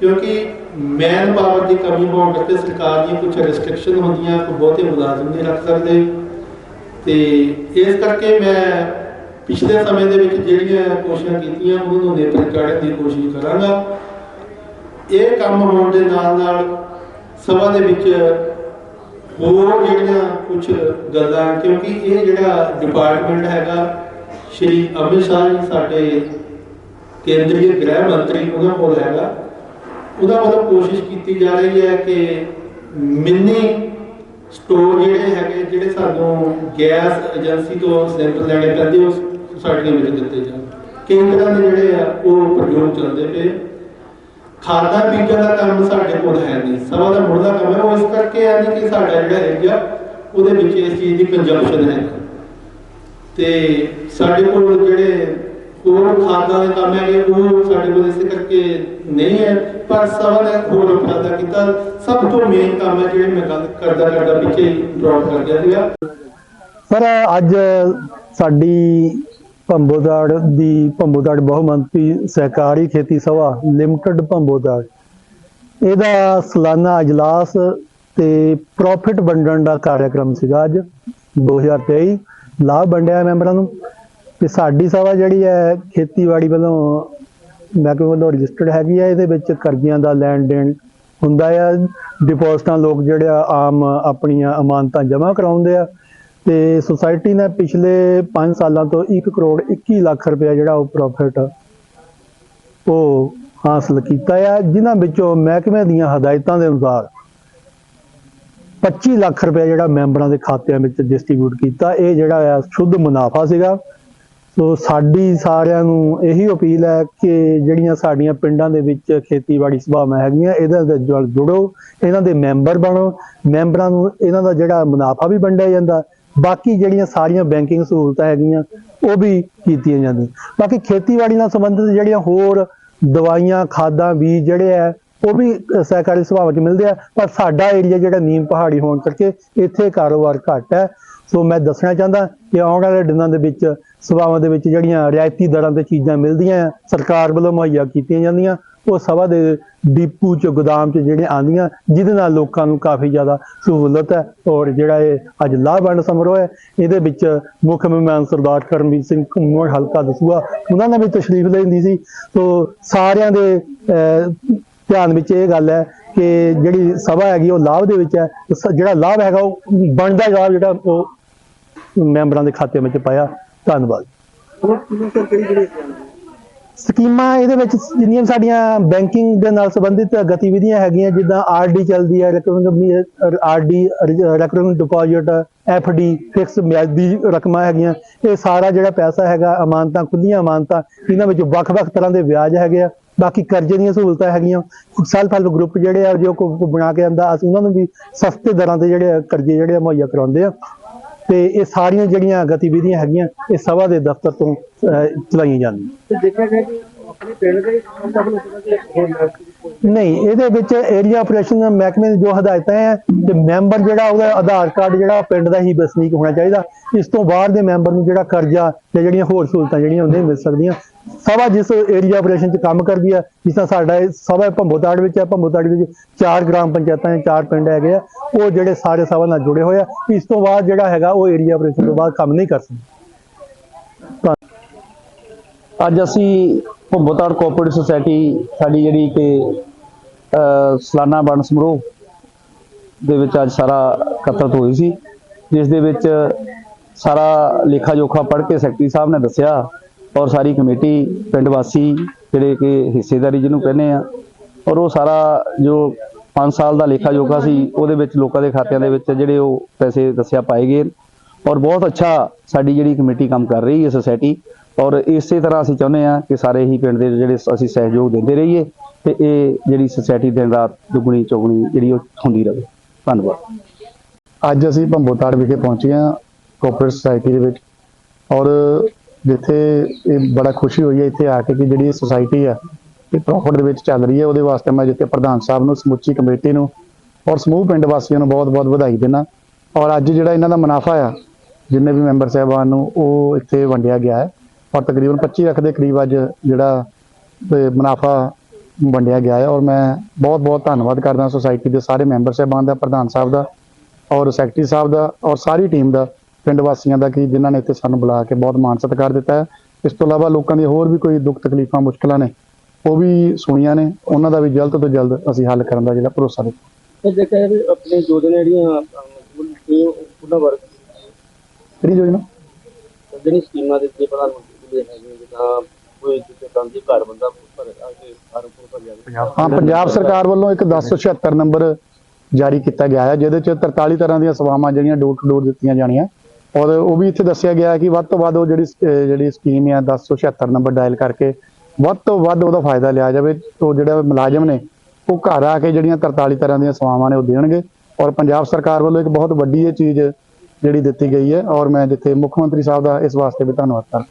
ਕਿਉਂਕਿ man power ਦੀ ਕਮੀ ਹੋਣ ਕਰਕੇ ਸਰਕਾਰ ਦੀਆਂ ਕੁਝ ਰੈਸਟ੍ਰਿਕਸ਼ਨ ਹੁੰਦੀਆਂ ਕੋਈ ਬਹੁਤੇ ਮੁਲਾਜ਼ਮ ਨਹੀਂ ਰੱਖ ਸਕਦੇ। ਤੇ ਇਸ ਕਰਕੇ ਮੈਂ ਪਿਛਲੇ ਸਮੇਂ ਦੇ ਵਿੱਚ ਜਿਹੜੀਆਂ ਕੋਸ਼ਿਸ਼ਾਂ ਕੀਤੀਆਂ, ਉਹਨਾਂ ਨੂੰ ਨੇਪਰ ਚਾੜਨ ਦੀ ਕੋਸ਼ਿਸ਼ ਕਰਾਂਗਾ। ਇਹ ਕੰਮ ਹੋਣ ਦੇ ਨਾਲ ਨਾਲ ਸਭਾ ਦੇ ਵਿੱਚ ਹੋਰ ਜਿਹੜੀਆਂ ਕੁਝ ਗੱਲਾਂ, ਕਿਉਂਕਿ ਇਹ ਜਿਹੜਾ ਡਿਪਾਰਟਮੈਂਟ ਹੈਗਾ, ਸ਼੍ਰੀ ਅਮਿਤ ਸ਼ਾਹ ਜੀ, ਸਾਡੇ ਕੇਂਦਰੀ ਗ੍ਰਹਿ ਮੰਤਰੀ, ਉਹਨਾਂ ਕੋਲ ਹੈਗਾ। ਉਹਦਾ ਮਤਲਬ ਕੋਸ਼ਿਸ਼ ਕੀਤੀ ਜਾ ਰਹੀ ਹੈ ਕਿ ਮਿੰਨੀ ਸਟੋਰ ਜਿਹੜੇ ਹੈਗੇ, ਜਿਹੜੇ ਸਾਨੂੰ ਗੈਸ ਏਜੰਸੀ ਤੋਂ ਸਿਲੰਡਰ ਲੈਣੇ ਪੈਂਦੇ, ਉਹ ਸੁਸਾਇਟੀਆਂ ਵਿੱਚ ਦਿੱਤੇ ਜਾਣ। ਕੇਂਦਰਾਂ ਦੇ ਜਿਹੜੇ ਆ, ਉਹ ਪ੍ਰਯੋਗ ਚੱਲਦੇ ਪਏ। ਖਾਦਾਂ ਬੀਜਾਂ ਦਾ ਕੰਮ ਸਾਡੇ ਕੋਲ ਹੈ ਨਹੀਂ। ਸਭਾ ਦਾ ਮੁੱਢਲਾ ਕੰਮ ਹੈ। ਉਹ ਇਸ ਕਰਕੇ ਹੈ ਨਹੀਂ ਕਿ ਸਾਡਾ ਜਿਹੜਾ ਏਰੀਆ ਉਹਦੇ ਵਿੱਚ ਇਸ ਚੀਜ਼ ਦੀ ਕੰਜੰਪਸ਼ਨ ਹੈ। ਤੇ ਸਾਡੇ ਕੋਲ ਜਿਹੜੇ ਹੋਰ ਖਾਦਾਂ ਦੇ ਕੰਮ ਹੈਗੇ ਉਹ ਸਾਡੇ ਕੋਲ ਇਸੇ ਕਰਕੇ ਨਹੀਂ ਹੈ, ਪਰ ਸਭਾ ਨੇ ਹੋਰ ਉਪਰਾਲਾ ਕੀਤਾ ਸਭ ਤੋਂ ਮੇਨ ਕੰਮ ਹੈ ਜਿਹੜੇ ਮੈਂ ਗੱਲ ਕਰਦਾ ਕਰਦਾ ਪਿੱਛੇ ਡ੍ਰੌਪ ਕਰ ਗਿਆ ਸੀਗਾ। ਸਰ ਅੱਜ ਸਾਡੀ ਭੰਬੋਦਾੜ ਦੀ ਭੰਬੋਦਾੜ ਬਹੁਮੰਤਰੀ ਸਹਿਕਾਰੀ ਖੇਤੀ ਸਭਾ ਲਿਮਟਿਡ ਭੰਬੋਦਾੜ ਇਹਦਾ ਸਾਲਾਨਾ ਅਜਲਾਸ ਤੇ ਪ੍ਰੋਫਿਟ ਵੰਡਣ ਦਾ ਕਾਰਜਕ੍ਰਮ ਸੀਗਾ ਅੱਜ 2023 ਲਾਭ ਵੰਡਿਆ ਮੈਂਬਰਾਂ ਨੂੰ। ਕਿ ਸਾਡੀ ਸਭਾ ਜਿਹੜੀ ਹੈ ਖੇਤੀਬਾੜੀ ਵੱਲੋਂ ਮਹਿਕਮੇ ਵੱਲੋਂ ਰਜਿਸਟਰਡ ਹੈਗੀ ਹੈ ਇਹਦੇ ਵਿੱਚ ਕਰਜ਼ਿਆਂ ਦਾ ਲੈਣ ਦੇਣ ਹੁੰਦਾ ਆ। ਡਿਪੋਜ਼ਿਟਾਂ ਲੋਕ ਜਿਹੜੇ ਆਮ ਆਪਣੀਆਂ ਅਮਾਨਤਾਂ ਜਮ੍ਹਾਂ ਕਰਾਉਂਦੇ ਆ। ਤੇ ਸੁਸਾਇਟੀ ਨੇ ਪਿਛਲੇ 5 ਸਾਲਾਂ ਤੋਂ 1 ਕਰੋੜ 21 ਲੱਖ ਰੁਪਏ ਜਿਹੜਾ ਉਹ ਪ੍ਰੋਫਿਟ ਉਹ ਹਾਸਲ ਕੀਤਾ ਆ, ਜਿਨ੍ਹਾਂ ਵਿੱਚੋਂ ਮਹਿਕਮੇ ਦੀਆਂ ਹਦਾਇਤਾਂ ਦੇ ਅਨੁਸਾਰ 25 ਲੱਖ ਰੁਪਏ ਜਿਹੜਾ ਮੈਂਬਰਾਂ ਦੇ ਖਾਤਿਆਂ ਵਿੱਚ ਡਿਸਟ੍ਰੀਬਿਊਟ ਕੀਤਾ। ਇਹ ਜਿਹੜਾ ਆ, ਸ਼ੁੱਧ ਮੁਨਾਫਾ ਸੀਗਾ। ਸੋ ਸਾਡੀ ਸਾਰਿਆਂ ਨੂੰ ਇਹੀ ਅਪੀਲ ਹੈ ਕਿ ਜਿਹੜੀਆਂ ਸਾਡੀਆਂ ਪਿੰਡਾਂ ਦੇ ਵਿੱਚ ਖੇਤੀਬਾੜੀ ਸਭਾਵਾਂ ਹੈਗੀਆਂ, ਇਹਦੇ ਨਾਲ ਜੁੜੋ, ਇਹਨਾਂ ਦੇ ਮੈਂਬਰ ਬਣੋ, ਮੈਂਬਰਾਂ ਨੂੰ ਇਹਨਾਂ ਦਾ ਜਿਹੜਾ ਮੁਨਾਫਾ ਵੀ ਵੰਡਿਆ ਜਾਂਦਾ, ਬਾਕੀ ਜਿਹੜੀਆਂ ਸਾਰੀਆਂ ਬੈਂਕਿੰਗ ਸਹੂਲਤਾਂ ਹੈਗੀਆਂ, ਉਹ ਵੀ ਕੀਤੀਆਂ ਜਾਂਦੀਆਂ। ਬਾਕੀ ਖੇਤੀਬਾੜੀ ਨਾਲ ਸੰਬੰਧਿਤ ਜਿਹੜੀਆਂ ਹੋਰ ਦਵਾਈਆਂ, ਖਾਦਾਂ, ਬੀਜ ਜਿਹੜੇ ਆ, ਉਹ ਵੀ ਸਹਿਕਾਰੀ ਸਭਾਵਾਂ 'ਚ ਮਿਲਦੇ ਆ, ਪਰ ਸਾਡਾ ਏਰੀਆ ਜਿਹੜਾ ਨੀਮ ਪਹਾੜੀ ਹੋਣ ਕਰਕੇ ਇੱਥੇ ਕਾਰੋਬਾਰ ਘੱਟ ਹੈ। ਸੋ ਮੈਂ ਦੱਸਣਾ ਚਾਹੁੰਦਾ ਕਿ ਆਉਣ ਵਾਲੇ ਦਿਨਾਂ ਦੇ ਵਿੱਚ ਸਭਾਵਾਂ ਦੇ ਵਿੱਚ ਜਿਹੜੀਆਂ ਰਿਆਇਤੀ ਦਰਾਂ ਤੇ ਚੀਜ਼ਾਂ ਮਿਲਦੀਆਂ ਆ ਸਰਕਾਰ ਵੱਲੋਂ ਮੁਹੱਈਆ ਕੀਤੀਆਂ ਜਾਂਦੀਆਂ ਉਹ ਸਭਾ ਦੇ ਡੀਪੂ ਚ ਗੋਦਾਮ ਚ ਜਿਹੜੇ ਆਂਦੀਆਂ ਜਿਹਦੇ ਨਾਲ ਲੋਕਾਂ ਨੂੰ ਕਾਫੀ ਜ਼ਿਆਦਾ ਸਹੂਲਤ ਹੈ ਔਰ ਜਿਹੜਾ ਇਹ ਅੱਜ ਲਾਭ ਵੰਡ ਸਮਾਰੋਹ ਹੈ ਇਹਦੇ ਵਿੱਚ ਮੁੱਖ ਮਹਿਮਾਨ ਸਰਦਾਰ ਕਰਮਜੀਤ ਸਿੰਘ ਘੁੰਮਣ ਹਲਕਾ ਦਸੂਆ ਉਹਨਾਂ ਨੇ ਵੀ ਤਸ਼ਰੀਫ ਲੈਂਦੀ ਸੀ। ਸੋ ਸਾਰਿਆਂ ਦੇ ਅਹ, ਧਿਆਨ ਵਿੱਚ ਇਹ ਗੱਲ ਹੈ ਕਿ ਜਿਹੜੀ ਸਭਾ ਹੈਗੀ ਉਹ ਲਾਭ ਦੇ ਵਿੱਚ ਹੈ ਜਿਹੜਾ ਲਾਭ ਹੈਗਾ ਉਹ ਬਣਦਾ ਲਾਭ ਜਿਹੜਾ ਉਹ ਮੈਂਬਰਾਂ ਦੇ ਖਾਤੇ ਵਿੱਚ ਪਾਇਆ। ਧੰਨਵਾਦ। ਸਕੀਮਾਂ ਇਹਦੇ ਵਿੱਚ ਜਿੰਨੀਆਂ ਸਾਡੀਆਂ ਬੈਂਕਿੰਗ ਦੇ ਨਾਲ ਸੰਬੰਧਿਤ ਗਤੀਵਿਧੀਆਂ ਹੈਗੀਆਂ ਜਿੱਦਾਂ ਆਰਡੀ ਚੱਲਦੀ ਹੈ recurring RD recurring deposit FD fix ਮਿਆਦੀ ਰਕਮਾਂ ਹੈਗੀਆਂ। ਇਹ ਸਾਰਾ ਜਿਹੜਾ ਪੈਸਾ ਹੈਗਾ ਅਮਾਨਤਾਂ ਖੁੱਲੀਆਂ ਅਮਾਨਤਾਂ ਇਹਨਾਂ ਵਿੱਚ ਵੱਖ-ਵੱਖ ਤਰ੍ਹਾਂ ਦੇ ਵਿਆਜ ਹੈਗੇ ਆ। ਬਾਕੀ ਕਰਜ਼ੇ ਦੀਆਂ ਸਹੂਲਤਾਂ ਹੈਗੀਆਂ। ਸੈਲਫ ਹੈਲਪ ਗਰੁੱਪ ਜਿਹੜੇ ਆ ਜੋ ਕੋ ਬਣਾ ਕੇ ਆਂਦਾ ਅਸੀਂ ਉਹਨਾਂ ਨੂੰ ਵੀ ਸਸਤੇ ਦਰਾਂ ਤੇ ਜਿਹੜੇ ਕਰਜ਼ੇ ਜਿਹੜੇ ਮੁਹੱਈਆ ਕਰਾਉਂਦੇ ਆ। ਤੇ ਇਹ ਸਾਰੀਆਂ ਜਿਹੜੀਆਂ ਗਤੀਵਿਧੀਆਂ ਹੈਗੀਆਂ, ਇਹ ਸਭਾ ਦੇ ਦਫ਼ਤਰ ਤੋਂ ਚਲਾਈਆਂ ਜਾਂਦੀਆਂ। ਦੇਖਿਆ ਗਿਆ ਕਿ ਆਪਣੇ ਪਿੰਡ ਦੇ ਨਹੀਂ, ਇਹਦੇ ਵਿੱਚ ਏਰੀਆ ਆਪਰੇਸ਼ਨ ਮਹਿਕਮੇ ਦੀ ਜੋ ਹਦਾਇਤਾਂ ਹੈ, ਤੇ ਮੈਂਬਰ ਜਿਹੜਾ ਉਹਦਾ ਆਧਾਰ ਕਾਰਡ ਜਿਹੜਾ ਪਿੰਡ ਦਾ ਹੀ ਵਸਨੀਕ ਹੋਣਾ ਚਾਹੀਦਾ। ਇਸ ਤੋਂ ਬਾਹਰ ਦੇ ਮੈਂਬਰ ਨੂੰ ਜਿਹੜਾ ਕਰਜ਼ਾ ਤੇ ਜਿਹੜੀਆਂ ਹੋਰ ਸਹੂਲਤਾਂ ਜਿਹੜੀਆਂ ਹੁੰਦੀਆਂ, ਮਿਲ ਸਕਦੀਆਂ। ਸਭਾ ਜਿਸ ਏਰੀਆ ਆਪਰੇਸ਼ਨ 'ਚ ਕੰਮ ਕਰਦੀ ਹੈ, ਜਿਸ ਤਰ੍ਹਾਂ ਸਾਡਾ ਸਭਾ ਭੰਬੋਤਾੜ ਵਿੱਚ ਹੈ, ਭੰਬੋਤਾੜ ਵਿੱਚ ਚਾਰ ਗ੍ਰਾਮ ਪੰਚਾਇਤਾਂ ਹੈ ਚਾਰ ਪਿੰਡ ਹੈਗੇ ਆ, ਉਹ ਜਿਹੜੇ ਸਾਰੇ ਸਭਾ ਨਾਲ ਜੁੜੇ ਹੋਏ ਆ। ਇਸ ਤੋਂ ਬਾਅਦ ਜਿਹੜਾ ਹੈਗਾ, ਉਹ ਏਰੀਆ ਆਪਰੇਸ਼ਨ ਤੋਂ ਬਾਅਦ ਕੰਮ ਨਹੀਂ ਕਰ ਸਕਦੇ। ਅੱਜ ਅਸੀਂ ਭੁੰਬੋਤਾੜ ਕੋਆਪਰੇਟਿਵ ਸੁਸਾਇਟੀ ਸਾਡੀ ਜਿਹੜੀ ਕਿ ਸਲਾਨਾ ਸਾਲਾਨਾ ਵੰਡ ਸਮਾਰੋਹ ਦੇ ਵਿੱਚ ਅੱਜ ਸਾਰਾ ਇਕੱਤਰਤ ਹੋਈ ਸੀ। ਜਿਸ ਦੇ ਵਿੱਚ ਸਾਰਾ ਲੇਖਾ ਜੋਖਾ ਪੜ੍ਹ ਕੇ ਸੈਕਟਰੀ ਸਾਹਿਬ ਨੇ ਦੱਸਿਆ ਔਰ ਸਾਰੀ ਕਮੇਟੀ, ਪਿੰਡ ਵਾਸੀ ਜਿਹੜੇ ਕਿ ਹਿੱਸੇਦਾਰੀ ਜਿਹਨੂੰ ਕਹਿੰਦੇ ਆ, ਔਰ ਉਹ ਸਾਰਾ ਜੋ 5 ਸਾਲ ਦਾ ਲੇਖਾ ਜੋਖਾ ਸੀ, ਉਹਦੇ ਵਿੱਚ ਲੋਕਾਂ ਦੇ ਖਾਤਿਆਂ ਦੇ ਵਿੱਚ ਜਿਹੜੇ ਉਹ ਪੈਸੇ ਦੱਸਿਆ ਪਾਏ ਗਏ ਔਰ ਬਹੁਤ ਅੱਛਾ ਸਾਡੀ ਜਿਹੜੀ ਕਮੇਟੀ ਕੰਮ ਕਰ ਰਹੀ ਹੈ ਸੁਸਾਇਟੀ ਔਰ ਇਸੇ ਤਰ੍ਹਾਂ ਅਸੀਂ ਚਾਹੁੰਦੇ ਹਾਂ ਕਿ ਸਾਰੇ ਹੀ ਪਿੰਡ ਦੇ ਜਿਹੜੇ ਅਸੀਂ ਸਹਿਯੋਗ ਦਿੰਦੇ ਰਹੀਏ ਤੇ ਇਹ ਜਿਹੜੀ ਸੁਸਾਇਟੀ ਦਿਨ ਰਾਤ ਦੁੱਗਣੀ ਚੌਗਣੀ ਜਿਹੜੀ ਉਹ ਹੁੰਦੀ ਰਹੇ। ਧੰਨਵਾਦ। ਅੱਜ ਅਸੀਂ ਭੰਬੋਤਾੜ ਵਿਖੇ ਪਹੁੰਚੇ ਹਾਂ ਕੋਆਪਰੇਟ ਸੁਸਾਇਟੀ ਦੇ ਵਿੱਚ ਔਰ ਜਿੱਥੇ ਇਹ ਬੜਾ ਖੁਸ਼ੀ ਹੋਈ ਹੈ ਇੱਥੇ ਆ ਕੇ ਕਿ ਜਿਹੜੀ ਇਹ ਸੁਸਾਇਟੀ ਆ, ਇਹ ਪ੍ਰੋਫਿਟ ਦੇ ਵਿੱਚ ਚੱਲ ਰਹੀ ਹੈ। ਉਹਦੇ ਵਾਸਤੇ ਮੈਂ ਜਿੱਥੇ ਪ੍ਰਧਾਨ ਸਾਹਿਬ ਨੂੰ, ਸਮੁੱਚੀ ਕਮੇਟੀ ਨੂੰ ਔਰ ਸਮੂਹ ਪਿੰਡ ਵਾਸੀਆਂ ਨੂੰ ਬਹੁਤ-ਬਹੁਤ ਵਧਾਈ ਦਿੰਦਾ। ਔਰ ਅੱਜ ਜਿਹੜਾ ਇਹਨਾਂ ਦਾ ਮੁਨਾਫਾ ਆ, ਜਿੰਨੇ ਵੀ ਮੈਂਬਰ ਸਾਹਿਬਾਨ ਨੂੰ, ਉਹ ਇੱਥੇ ਵੰਡਿਆ ਗਿਆ ਹੈ। ਔਰ ਤਕਰੀਬਨ 25 ਲੱਖ ਦੇ ਕਰੀਬ ਅੱਜ ਜਿਹੜਾ ਮੁਨਾਫਾ ਵੰਡਿਆ ਗਿਆ ਹੈ ਔਰ ਮੈਂ ਬਹੁਤ ਬਹੁਤ ਧੰਨਵਾਦ ਕਰਦਾ ਸੁਸਾਇਟੀ ਦੇ ਸਾਰੇ ਮੈਂਬਰ ਸਾਹਿਬਾਨ ਦਾ ਪ੍ਰਧਾਨ ਸਾਹਿਬ ਦਾ ਔਰ ਸੈਕਟਰੀ ਸਾਹਿਬ ਦਾ ਔਰ ਸਾਰੀ ਟੀਮ ਦਾ ਪਿੰਡ ਵਾਸੀਆਂ ਦਾ ਕਿ ਜਿਨ੍ਹਾਂ ਨੇ ਇੱਥੇ ਸਾਨੂੰ ਬੁਲਾ ਕੇ ਬਹੁਤ ਮਾਣ ਸਤਿਕਾਰ ਦਿੱਤਾ ਹੈ। ਇਸ ਤੋਂ ਇਲਾਵਾ ਲੋਕਾਂ ਦੀ ਹੋਰ ਵੀ ਕੋਈ ਦੁੱਖ ਤਕਲੀਫਾਂ ਮੁਸ਼ਕਲਾਂ ਨੇ ਉਹ ਵੀ ਸੁਣੀਆਂ ਨੇ। ਉਹਨਾਂ ਦਾ ਵੀ ਜਲਦ ਤੋਂ ਜਲਦ ਅਸੀਂ ਹੱਲ ਕਰਨ ਦਾ ਜਿਹੜਾ ਭਰੋਸਾ ਦਿੱਤਾ ਤੇ ਦੇਖਿਆ ਜਾਵੇ ਆਪਣੇ ਯੋਜਨਾ ਜਿਹੜੀਆਂ ਉਹਨਾਂ ਬਾਰੇ ਕਿਹੜੀ ਯੋਜਨਾ ਜਿਹੜੀ ਸਕੀਮਾਂ ਦਿੱਤੀ ਪ੍ਰਧਾਨ ਮੰਤਰੀ ਦੇ ਹੈਗੇ ਜਿੱਦਾਂ ਕੋਈ ਜਿੱਥੇ ਕੰਮ ਦੀ ਘਰ ਬੰਦਾ ਭਰ ਆ ਕੇ ਫਾਰਮ ਭਰ ਜਾਵੇ ਹਾਂ ਪੰਜਾਬ ਸਰਕਾਰ ਵੱਲੋਂ ਇੱਕ 1076 ਨੰਬਰ ਜਾਰੀ ਕੀਤਾ ਗਿਆ ਹੈ ਜਿਹਦੇ ਚ 43 ਤਰ੍ਹਾਂ ਦੀਆਂ ਸੇਵਾਵਾਂ ਜਿਹੜੀਆਂ ਡੋਰ ਟੂ ਡੋਰ ਦਿੱਤੀਆਂ ਜਾਣੀਆਂ। ਔਰ ਉਹ ਵੀ ਇੱਥੇ ਦੱਸਿਆ ਗਿਆ ਹੈ ਕਿ ਵੱਧ ਤੋਂ ਵੱਧ ਉਹ ਜਿਹੜੀ ਜਿਹੜੀ ਸਕੀਮ ਹੈ 1076 ਨੰਬਰ ਡਾਇਲ ਕਰਕੇ ਵੱਧ ਤੋਂ ਵੱਧ ਉਹਦਾ ਫਾਇਦਾ ਲਿਆ ਜਾਵੇ। ਤੋਂ ਜਿਹੜਾ ਮੁਲਾਜ਼ਮ ਨੇ ਉਹ ਘਰ ਆ ਕੇ ਜਿਹੜੀਆਂ 43 ਤਰ੍ਹਾਂ ਦੀਆਂ ਸੇਵਾਵਾਂ ਨੇ ਉਹ ਦੇਣਗੇ। ਔਰ ਪੰਜਾਬ ਸਰਕਾਰ ਵੱਲੋਂ ਇੱਕ ਬਹੁਤ ਵੱਡੀ ਇਹ ਚੀਜ਼ ਜਿਹੜੀ ਦਿੱਤੀ ਗਈ ਹੈ। ਔਰ ਮੈਂ ਜਿੱਥੇ ਮੁੱਖ ਮੰਤਰੀ ਸਾਹਿਬ ਦਾ ਇਸ ਵਾਸਤੇ ਵੀ ਧੰਨਵਾਦ ਕਰਦਾ।